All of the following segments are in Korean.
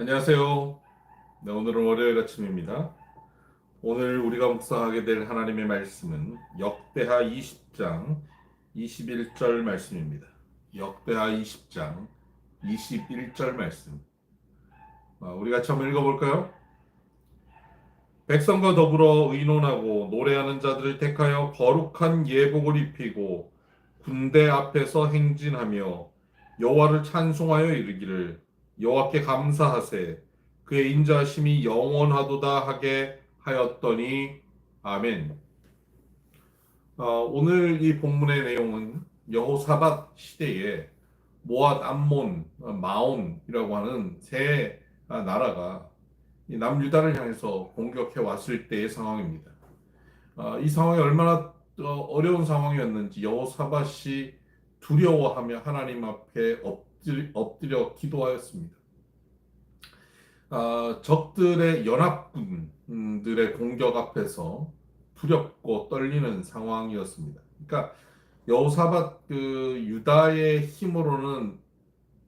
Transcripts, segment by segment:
안녕하세요. 네, 오늘은 월요일 아침입니다. 오늘 우리가 묵상하게 될 하나님의 말씀은 역대하 20장 21절 말씀입니다. 역대하 20장 21절 말씀. 아, 우리 같이 한번 읽어볼까요? 백성과 더불어 의논하고 노래하는 자들을 택하여 거룩한 예복을 입히고 군대 앞에서 행진하며 여호와를 찬송하여 이르기를 여호와께 감사하세 그의 인자심이 영원하도다 하게 하였더니 아멘. 어, 오늘 이 본문의 내용은 여호사밧 시대에 모압, 암몬, 어, 마온이라고 하는 세 아, 나라가 이 남유다를 향해서 공격해 왔을 때의 상황입니다. 어, 이 상황이 얼마나 어, 어려운 상황이었는지 여호사밧이 두려워하며 하나님 앞에 엎드려, 엎드려 기도하였습니다. 아, 적들의 연합군들의 공격 앞에서 두렵고 떨리는 상황이었습니다. 그러니까 여호사밧 그 유다의 힘으로는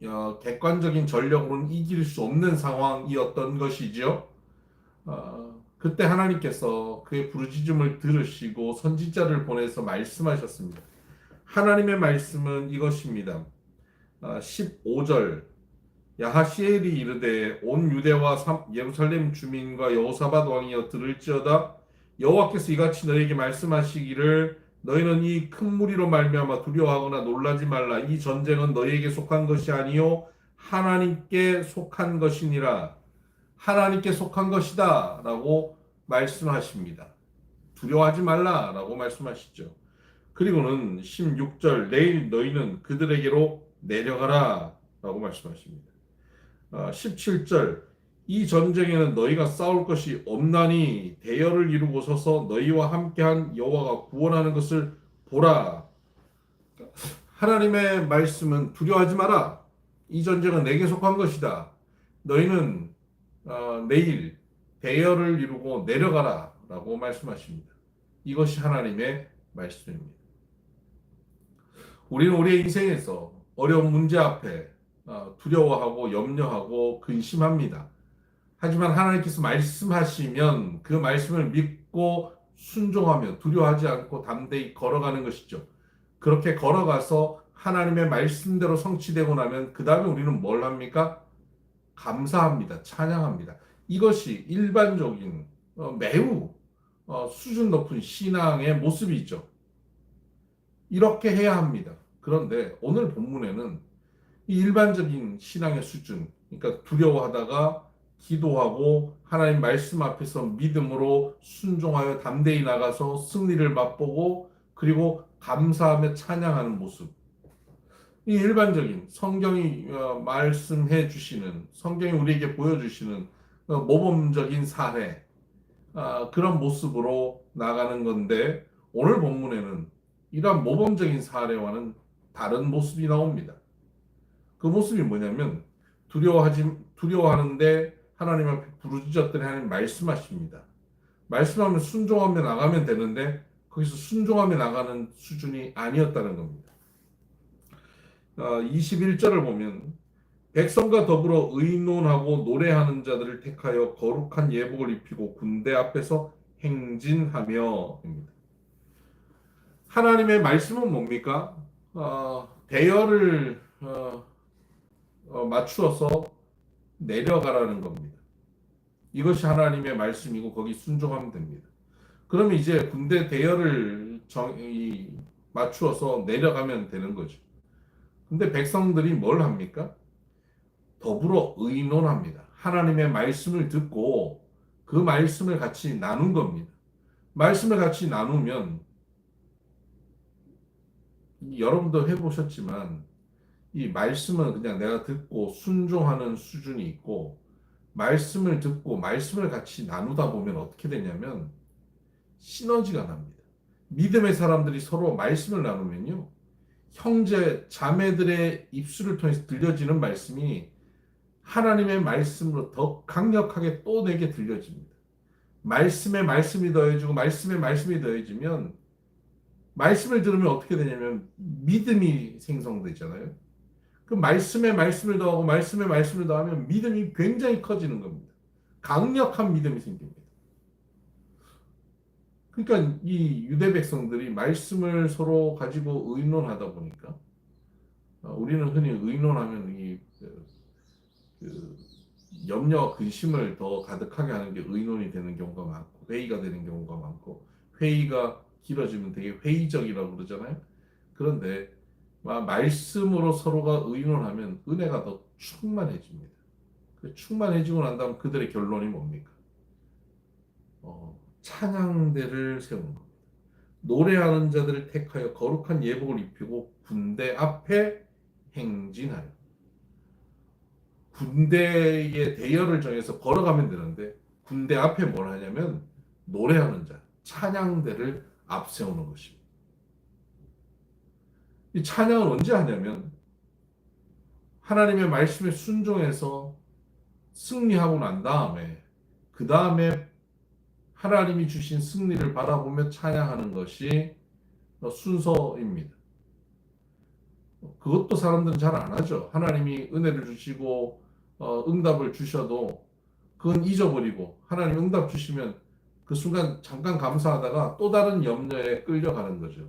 어, 객관적인 전력으로는 이길 수 없는 상황이었던 것이죠. 어, 그때 하나님께서 그의 부르짖음을 들으시고 선지자를 보내서 말씀하셨습니다. 하나님의 말씀은 이것입니다. 아, 15절. 야하시엘이 이르되 온 유대와 삼- 예루살렘 주민과 여호사밧 왕이여 들을지어다. 여호와께서 이같이 너에게 말씀하시기를 너희는 이 큰 무리로 말미암아 두려워하거나 놀라지 말라. 이 전쟁은 너희에게 속한 것이 아니요 하나님께 속한 것이니라. 하나님께 속한 것이다라고 말씀하십니다. 두려워하지 말라라고 말씀하시죠. 그리고는 16절. 내일 너희는 그들에게로 내려가라 라고 말씀하십니다. 아, 17절 이 전쟁에는 너희가 싸울 것이 없나니 대열을 이루고 서서 너희와 함께한 여호와가 구원하는 것을 보라. 하나님의 말씀은 두려워하지 마라. 이 전쟁은 내게 속한 것이다. 너희는 어, 내일 대열을 이루고 내려가라 라고 말씀하십니다. 이것이 하나님의 말씀입니다. 우리는 우리의 인생에서 어려운 문제 앞에 어, 두려워하고 염려하고 근심합니다. 하지만 하나님께서 말씀하시면 그 말씀을 믿고 순종하며 두려워하지 않고 담대히 걸어가는 것이죠. 그렇게 걸어가서 하나님의 말씀대로 성취되고 나면 그 다음에 우리는 뭘 합니까? 감사합니다. 찬양합니다. 이것이 일반적인 어, 매우 어, 수준 높은 신앙의 모습이죠. 이렇게 해야 합니다. 그런데 오늘 본문에는 이 일반적인 신앙의 수준, 그러니까 두려워하다가 기도하고 하나님 말씀 앞에서 믿음으로 순종하여 담대히 나가서 승리를 맛보고 그리고 감사하며 찬양하는 모습. 이 일반적인 성경이 어, 말씀해 주시는 성경이 우리에게 보여주시는 어, 모범적인 사회 아, 그런 모습으로 나가는 건데 오늘 본문에는 이러한 모범적인 사례와는 다른 모습이 나옵니다. 그 모습이 뭐냐면 두려워하지 두려워하는데 하나님 앞에 부르짖었더니 하나님 말씀하십니다. 말씀하면 순종하며 나가면 되는데 거기서 순종하며 나가는 수준이 아니었다는 겁니다. 어, 21절을 보면 백성과 더불어 의논하고 노래하는 자들을 택하여 거룩한 예복을 입히고 군대 앞에서 행진하며입니다. 하나님의 말씀은 뭡니까? 어, 대열을 어, 어, 맞추어서 내려가라는 겁니다. 이것이 하나님의 말씀이고 거기 순종하면 됩니다. 그러면 이제 군대 대열을 정, 이, 맞추어서 내려가면 되는 거죠. 근데 백성들이 뭘 합니까? 더불어 의논합니다. 하나님의 말씀을 듣고 그 말씀을 같이 나눈 겁니다. 말씀을 같이 나누면 여러분도 해보셨지만 이 말씀은 그냥 내가 듣고 순종하는 수준이 있고 말씀을 듣고 말씀을 같이 나누다 보면 어떻게 되냐면 시너지가 납니다. 믿음의 사람들이 서로 말씀을 나누면요. 형제, 자매들의 입술을 통해서 들려지는 말씀이 하나님의 말씀으로 더 강력하게 또 내게 들려집니다. 말씀에 말씀이 더해지고 말씀에 말씀이 더해지면 말씀을 들으면 어떻게 되냐면 믿음이 생성되잖아요. 그 말씀에 말씀을 더하고 말씀에 말씀을 더하면 믿음이 굉장히 커지는 겁니다. 강력한 믿음이 생깁니다. 그러니까 이 유대 백성들이 말씀을 서로 가지고 의논하다 보니까 어, 우리는 흔히 의논하면 이 그, 그 염려 근심을 더 가득하게 하는 게 의논이 되는 경우가 많고 회의가 되는 경우가 많고 회의가 길어지면 되게 회의적이라고 그러잖아요. 그런데 마- 말씀으로 서로가 의논하면 은혜가 더 충만해집니다. 그 충만해지고 난 다음 그들의 결론이 뭡니까? 어, 찬양대를 세우는 겁니다. 노래하는 자들을 택하여 거룩한 예복을 입히고 군대 앞에 행진하여 군대의 대열을 정해서 걸어가면 되는데 군대 앞에 뭘 하냐면 노래하는 자, 찬양대를 앞세우는 것입니다. 이 찬양을 언제 하냐면 하나님의 말씀에 순종해서 승리하고 난 다음에 그 다음에 하나님이 주신 승리를 바라보며 찬양하는 것이 순서입니다. 그것도 사람들은 잘 안 하죠. 하나님이 은혜를 주시고 어, 응답을 주셔도 그건 잊어버리고 하나님 응답 주시면 그 순간 잠깐 감사하다가 또 다른 염려에 끌려가는 거죠.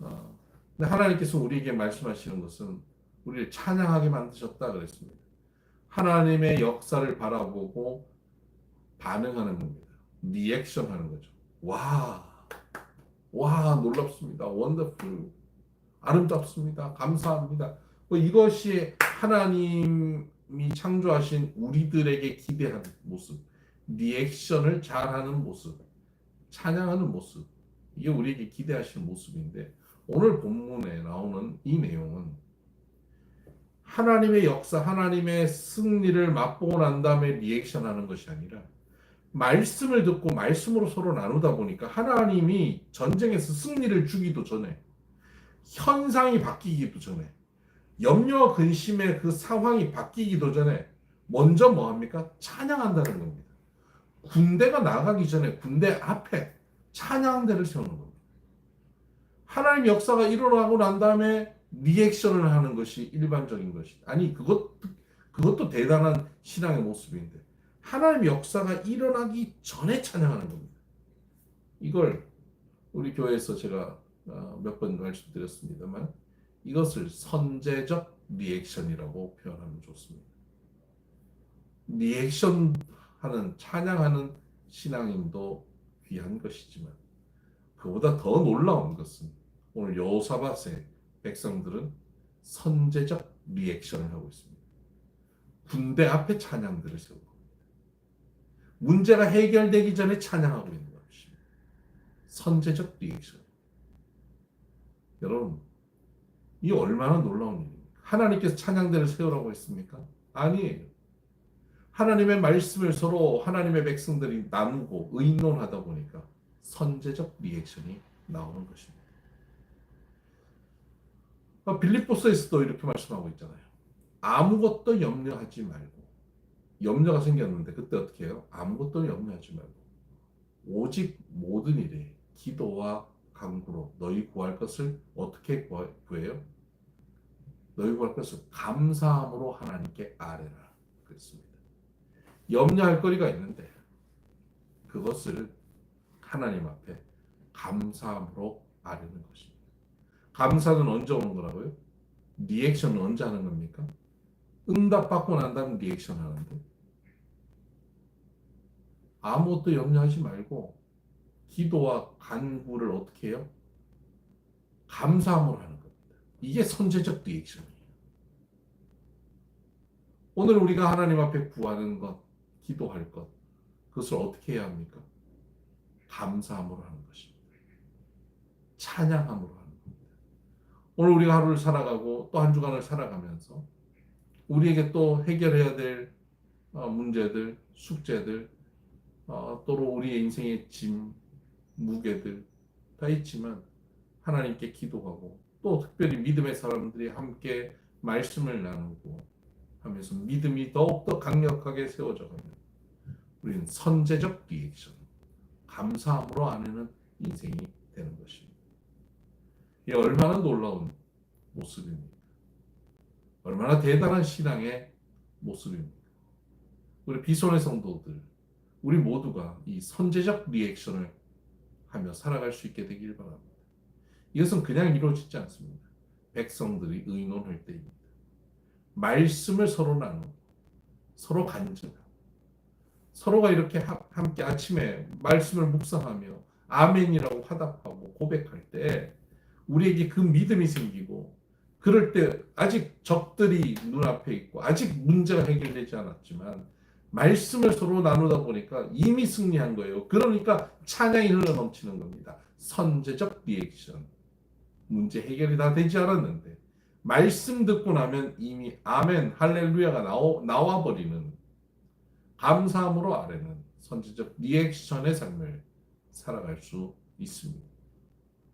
어, 근데 하나님께서 우리에게 말씀하시는 것은 우리를 찬양하게 만드셨다 그랬습니다. 하나님의 역사를 바라보고 반응하는 겁니다. 리액션 하는 거죠. 와, 와, 놀랍습니다. 원더풀. 아름답습니다. 감사합니다. 뭐 이것이 하나님이 창조하신 우리들에게 기대하는 모습, 리액션을 잘하는 모습, 찬양하는 모습. 이게 우리에게 기대하시는 모습인데 오늘 본문에 나오는 이 내용은 하나님의 역사, 하나님의 승리를 맛보고 난 다음에 리액션 하는 것이 아니라 말씀을 듣고 말씀으로 서로 나누다 보니까 하나님이 전쟁에서 승리를 주기도 전에 현상이 바뀌기도 전에 염려 근심의 그 상황이 바뀌기도 전에 먼저 뭐 합니까? 찬양한다는 겁니다. 군대가 나가기 전에 군대 앞에 찬양대를 세우는 겁니다. 하나님 역사가 일어나고 난 다음에 리액션을 하는 것이 일반적인 것이 아니 그것 그것도 대단한 신앙의 모습인데 하나님 역사가 일어나기 전에 찬양하는 겁니다. 이걸 우리 교회에서 제가 어, 몇번 말씀드렸습니다만 이것을 선제적 리액션이라고 표현하면 좋습니다. 리액션 하는 찬양하는 신앙인도 귀한 것이지만 그보다 더 놀라운 것은 오늘 여호사밧의 백성들은 선제적 리액션을 하고 있습니다. 군대 앞에 찬양들을 세우고 문제가 해결되기 전에 찬양하고 있는 것입니다. 선제적 리액션. 여러분, 이 얼마나 놀라운 일입니까? 하나님께서 찬양대를 세우라고 했습니까? 아니에요. 하나님의 말씀을 서로 하나님의 백성들이 나누고 의논하다 보니까 선제적 리액션이 나오는 것입니다. 어, 빌립보서에서도 이렇게 말씀하고 있잖아요. 아무것도 염려하지 말고 염려가 생겼는데 그때 어떻게 해요? 아무것도 염려하지 말고 오직 모든 일에 기도와 간구로 너희 구할 것을 어떻게 구해요? 너희 구할 것을 감사함으로 하나님께 아뢰라 그랬습니다. 염려할 거리가 있는데 그것을 하나님 앞에 감사함으로 아뢰는 것입니다. 감사는 언제 오는 거라고요? 리액션은 언제 하는 겁니까? 응답 받고 난 다음 리액션 하는데 아무것도 염려하지 말고 기도와 간구를 어떻게 해요? 감사함으로 하는 겁니다. 이게 선제적 리액션이에요. 오늘 우리가 하나님 앞에 구하는 것, 기도할 것, 그것을 어떻게 해야 합니까? 감사함으로 하는 것입니다. 찬양함으로 하는 겁니다. 오늘 우리가 하루를 살아가고 또 한 주간을 살아가면서 우리에게 또 해결해야 될 어, 문제들, 숙제들, 어, 또로 우리의 인생의 짐, 무게들 다 있지만 하나님께 기도하고 또 특별히 믿음의 사람들이 함께 말씀을 나누고 하면서 믿음이 더욱더 강력하게 세워져 가면 우리는 선제적 리액션, 감사함으로 아내는 인생이 되는 것입니다. 이게 얼마나 놀라운 모습입니까? 얼마나 대단한 신앙의 모습입니까? 우리 비손의 성도들, 우리 모두가 이 선제적 리액션을 하며 살아갈 수 있게 되길 바랍니다. 이것은 그냥 이루어지지 않습니다. 백성들이 의논할 때입니다. 말씀을 서로 나누고 서로 간증하고 서로가 이렇게 하- 함께 아침에 말씀을 묵상하며 아멘이라고 화답하고 고백할 때 우리에게 그 믿음이 생기고 그럴 때 아직 적들이 눈앞에 있고 아직 문제가 해결되지 않았지만 말씀을 서로 나누다 보니까 이미 승리한 거예요. 그러니까 찬양이 흘러 넘치는 겁니다. 선제적 리액션. 문제 해결이 다 되지 않았는데 말씀 듣고 나면 이미 아멘 할렐루야가 나오, 나와 버리는 감사함으로 아래는 선제적 리액션의 삶을 살아갈 수 있습니다.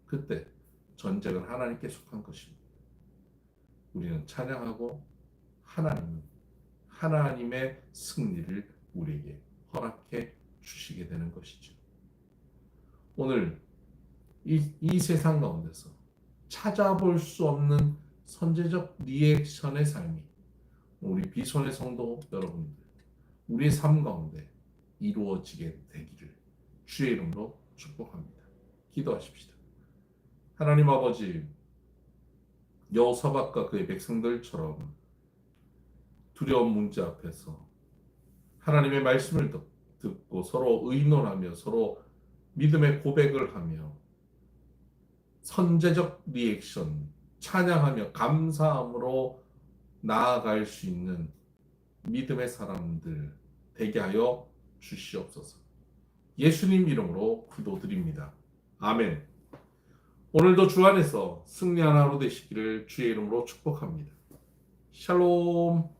그때 전쟁은 하나님께 속한 것입니다. 우리는 찬양하고 하나님 하나님의 승리를 우리에게 허락해 주시게 되는 것이죠. 오늘 이, 이 세상 가운데서 찾아볼 수 없는 선제적 리액션의 삶이 우리 비손의 성도 여러분들 우리의 삶 가운데 이루어지게 되기를 주의 이름으로 축복합니다. 기도하십시다. 하나님 아버지 여호사박과 그의 백성들처럼 두려운 문제 앞에서 하나님의 말씀을 듣- 듣고 서로 의논하며 서로 믿음의 고백을 하며 선제적 리액션 찬양하며 감사함으로 나아갈 수 있는 믿음의 사람들 되게 하여 주시옵소서. 예수님 이름으로 기도드립니다. 아멘. 오늘도 주 안에서 승리한 하루 되시기를 주의 이름으로 축복합니다. 샬롬.